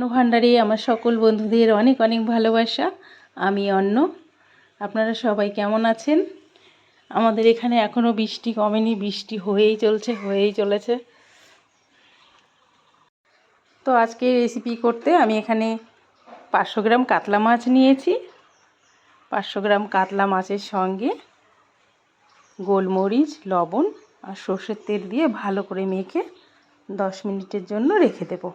অন্ন ভাণ্ডারে আমার সকল বন্ধুদের অনেক অনেক ভালোবাসা। আমি অন্ন। আপনারা সবাই কেমন আছেন? আমাদের এখানে এখনও বৃষ্টি কমেনি, বৃষ্টি হয়েই চলছে, হয়েই চলেছে। তো আজকে রেসিপি করতে আমি এখানে পাঁচশো গ্রাম কাতলা মাছ নিয়েছি। পাঁচশো গ্রাম কাতলা মাছের সঙ্গে গোলমরিচ, লবণ আর সর্ষের তেল দিয়ে ভালো করে মেখে দশ মিনিটের জন্য রেখে দেব।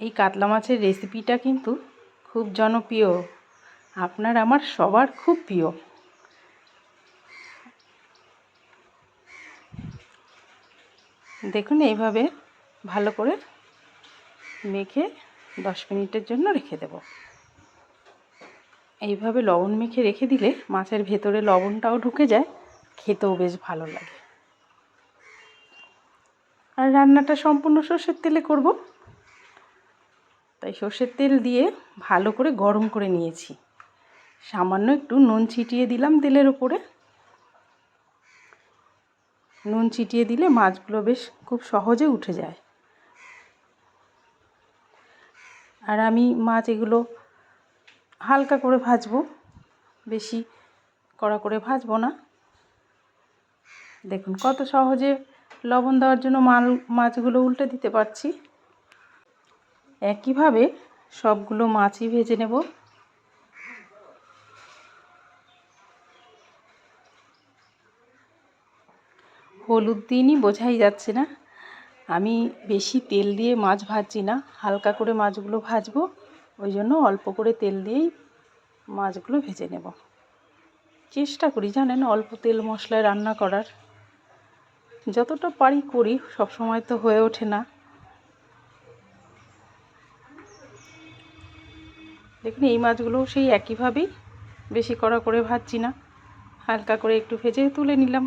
এই কাতলা মাছের রেসিপিটা কিন্তু খুব জনপ্রিয়। আপনার আমার সবার খুব প্রিয়। দেখুন, এইভাবে ভালো করে মেখে দশ মিনিটের জন্য রেখে দেব। এইভাবে লবণ মেখে রেখে দিলে মাছের ভেতরে লবণটাও ঢুকে যায়, খেতেও বেশ ভালো লাগে। আর রান্নাটা সম্পূর্ণ সর্ষের তেলে করব। তাই সর্ষের তেল দিয়ে ভালো করে গরম করে নিয়েছি। সামান্য একটু নুন ছিটিয়ে দিলাম তেলের ওপরে নুন ছিটিয়ে দিলে মাছগুলো বেশ খুব সহজে উঠে যায়। আর আমি মাছ এগুলো হালকা করে ভাজবো, বেশি কড়া করে ভাজবো না। দেখুন কত সহজে লবণ দেওয়ার জন্য মাল, মাছগুলো উল্টে দিতে পারছি। একইভাবে সবগুলো মাছই ভেজে নেব। হলুদ দিনই বোঝাই যাচ্ছে না। আমি বেশি তেল দিয়ে মাছ ভাজছি না, হালকা করে মাছগুলো ভাজবো, ওই জন্য অল্প করে তেল দিয়েই মাছগুলো ভেজে নেব। চেষ্টা করি, জানেন, অল্প তেল মশলায় রান্না করার। যতটা পারি করি সব সময় তো হয়ে ওঠে না। দেখুন, এই মাছগুলোও সেই একইভাবেই বেশি কড়া করে ভাজছি না। হালকা করে একটু ভেজে তুলে নিলাম।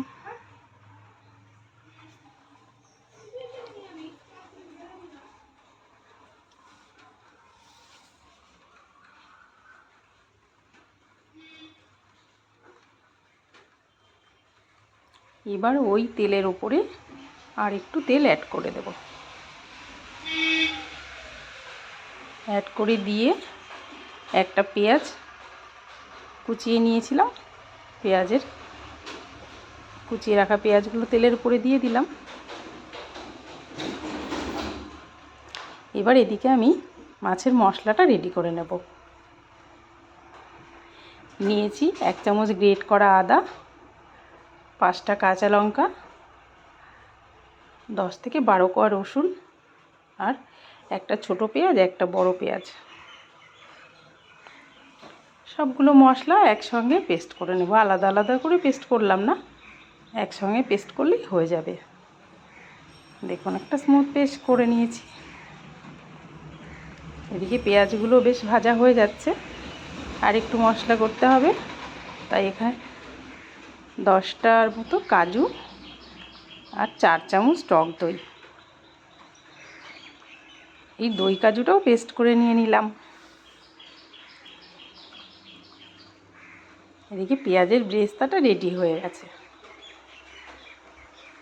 এবার ওই তেলের ওপরে আর একটু তেল অ্যাড করে দেব। অ্যাড করে দিয়ে একটা পেঁয়াজ কুচিয়ে নিয়েছিলাম, পেঁয়াজের কুচিয়ে রাখা পেঁয়াজগুলো তেলের উপরে দিয়ে দিলাম। এবার এদিকে আমি মাছের মশলাটা রেডি করে নেব। নিয়েছি এক চামচ গ্রেট করা আদা, পাঁচটা কাঁচা লঙ্কা, দশ থেকে বারো কোয়া রসুন আর একটা ছোট পেঁয়াজ, একটা বড় পেঁয়াজ। সবগুলো মশলা একসঙ্গে পেস্ট করে নেব। আলাদা আলাদা করে পেস্ট করলাম না, একসঙ্গে পেস্ট করলেই হয়ে যাবে। দেখুন, একটা স্মুথ পেস্ট করে নিয়েছি। এদিকে পেঁয়াজগুলো বেশ ভাজা হয়ে যাচ্ছে, আর একটু মশলা করতে হবে। তাই এখানে দশটার মতো কাজু আর চার চামচ টক দই। এই দই কাজুটাও পেস্ট করে নিয়ে নিলাম। এদিকে পেঁয়াজের ব্রেস্তাটা রেডি হয়ে গেছে।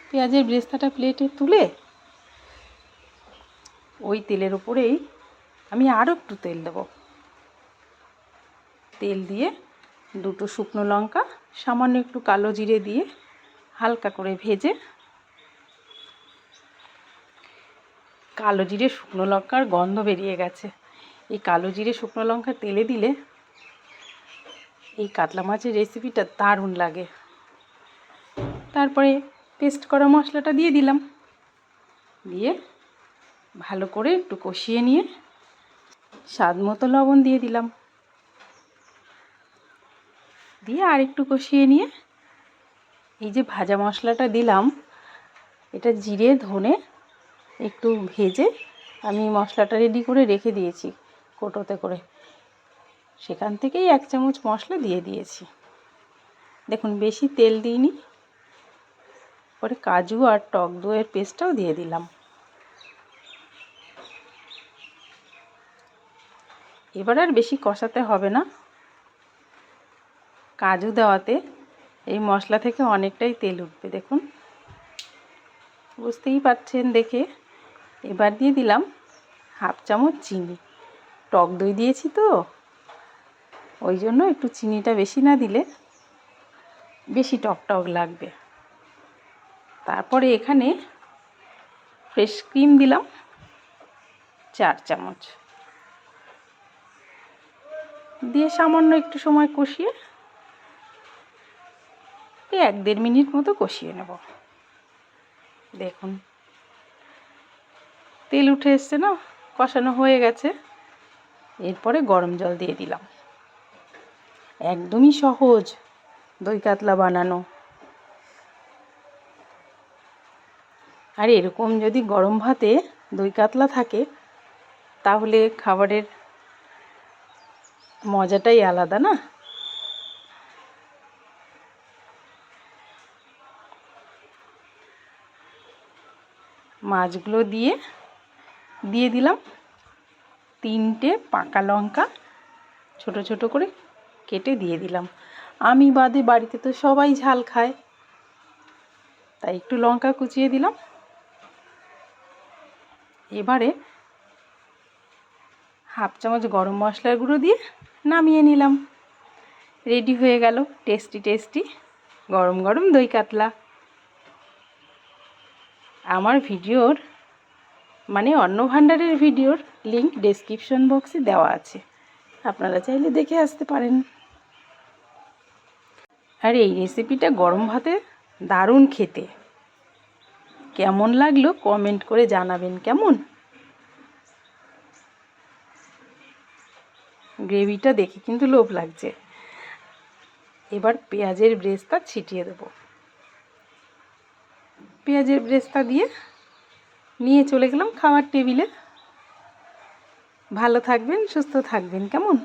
পেঁয়াজের ব্রেস্তাটা প্লেটে তুলে ওই তেলের উপরেই আমি আরও একটু তেল দেব। তেল দিয়ে দুটো শুকনো লঙ্কা, সামান্য একটু কালো জিরে দিয়ে হালকা করে ভেজে কালো জিরে শুকনো লঙ্কার গন্ধ বেরিয়ে গেছে। এই কালো জিরে শুকনো লঙ্কা তেলে দিলে এই কাতলা মাছের রেসিপিটা দারুণ লাগে। তারপরে পেস্ট করা মশলাটা দিয়ে দিলাম। দিয়ে ভালো করে একটু কষিয়ে নিয়ে স্বাদ মতো লবণ দিয়ে দিলাম। দিয়ে আর একটু কষিয়ে নিয়ে এই যে ভাজা মশলাটা দিলাম, এটা জিরে, ধনে একটু ভেজে আমি মশলাটা রেডি করে রেখে দিয়েছি কোটোতে করে। সেখান থেকেই এক চামচ মশলা দিয়ে দিয়েছি। দেখুন, বেশি তেল দিইনি। পরে কাজু আর টক দইয়ের পেস্টটাও দিয়ে দিলাম। এবার আর বেশি কষাতে হবে না। কাজু দেওয়াতে এই মশলা থেকে অনেকটাই তেল উঠবে, দেখুন। বুঝতেই পারছেন দেখে। এবার দিয়ে দিলাম হাফ চামচ চিনি। টক দই দিয়েছি তো। ওই জন্য একটু চিনিটা বেশি না দিলে বেশি টক টক লাগবে। তারপরে এখানে ফ্রেশ ক্রিম দিলাম, চার চামচ। দিয়ে সামান্য একটু সময় কষিয়ে এক দেড় মিনিট মতো কষিয়ে নেব। দেখুন, তেল উঠে এসছে না, কষানো হয়ে গেছে। এরপরে গরম জল দিয়ে দিলাম। একদমই সহজ, দই কাতলা বানানো। আর এরকম যদি গরম ভাতে দই কাতলা থাকে, তাহলে খাবারের মজাটাই আলাদা না? মাছগুলো দিয়ে দিয়ে দিলাম তিনটে পাকা লঙ্কা, ছোট ছোট করে কেটে দিয়ে দিলাম। আমি বাদে বাড়িতে তো সবাই ঝাল খায়। তাই একটু লঙ্কা কুচিয়ে দিলাম। এবারে হাফ চামচ গরম মশলার গুঁড়ো দিয়ে নামিয়ে নিলাম। রেডি হয়ে গেল টেস্টি টেস্টি গরম গরম দই কাতলা। আমার ভিডিওর মানে অন্ন ভাণ্ডারের ভিডিওর লিংক ডেসক্রিপশন বক্সে দেওয়া আছে। আপনারা চাইলে দেখে আসতে পারেন। আর, এই রেসিপিটা গরম ভাতে দারুণ খেতে। কেমন লাগল কমেন্ট করে জানাবেন, কেমন? গ্রেভিটা দেখে কিন্তু লোভ লাগছে। এবার পেঁয়াজের ব্রেস্তা ছিটিয়ে দেবো। পেঁয়াজের ব্রেস্তা দিয়ে নিয়ে চলে গেলাম খাওয়ার টেবিলে। ভালো থাকবেন, সুস্থ থাকবেন, কেমন?